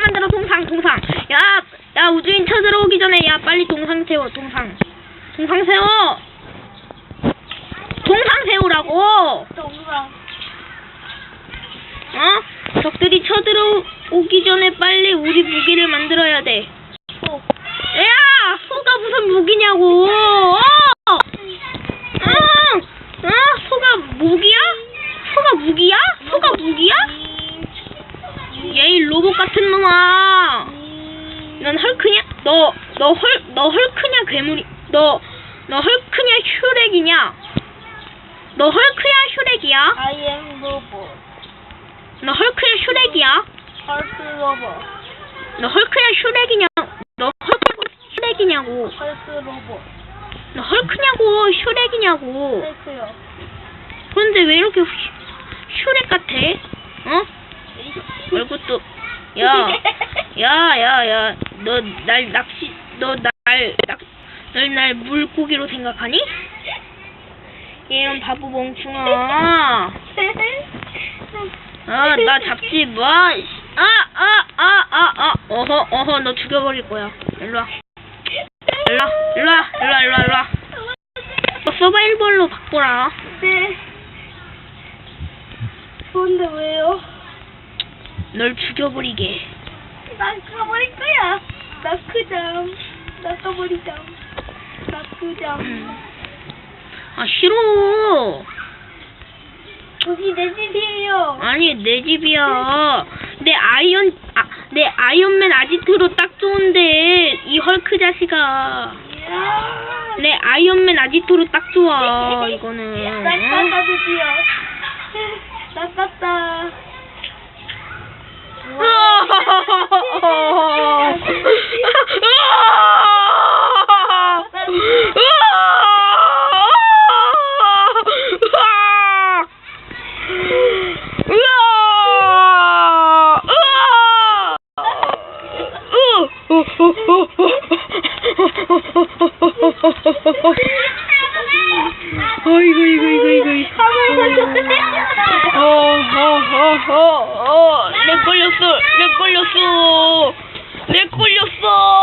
동상 만들어 동상 동상. 야야 우주인 쳐들어오기 전에 야 빨리 동상 세워 동상. 동상 세워. 동상 세우라고. 동상. 어? 적들이 쳐들어오기 전에 빨리 우리 무기를 만들어야 돼. 소. 야 소가 무슨 무기냐고 어! 어! 어? 소가 무기야? 소가 무기야? 소가 무기야? 얘이 로봇 같은 놈아 넌 헐크냐? 너, 너 헐, 너 헐크냐, 괴물이, 너, 너 헐크냐, 슈렉이냐? 너 헐크야, 슈렉이야? I am 로봇. 너 헐크야, 슈렉이야? 헐크 로봇. 너 헐크야, 슈렉이냐? 너 헐크고 슈렉이냐고? 헐크 로봇. 너 헐크냐고, 슈렉이냐고? 헐크요. 그런데 왜 이렇게 슈, 슈렉 같아? 어? 얼굴도, 야, 야, 야, 야, 너 날 낚시, 너 날, 낚, 널날 물고기로 생각하니? 이런 바보 멍충아. 아, 나 잡지 마. 아, 아, 아, 아, 아. 어허, 어허, 너 죽여버릴 거야. 일로 와. 일로 와, 일로 와, 일로 와, 일로 와, 일로 와. 너 서바이벌로 바꿔라. 네. 근데 왜요? 널 죽여버리게. 낚아버릴 거야. 낚으잠. 낚아버리잠. 낚으잠. 아, 싫어. 여기 내 집이에요. 아니, 내 집이야. 내 아이언, 아, 내 아이언맨 아지트로 딱 좋은데, 이 헐크 자식아. 이야. 내 아이언맨 아지트로 딱 좋아, 이거는. 낚았다 드디어. 낚았다. 어이구 이구 이구 이구 이구 어 어어어어내 걸렸어 내 걸렸어. 내 걸렸어.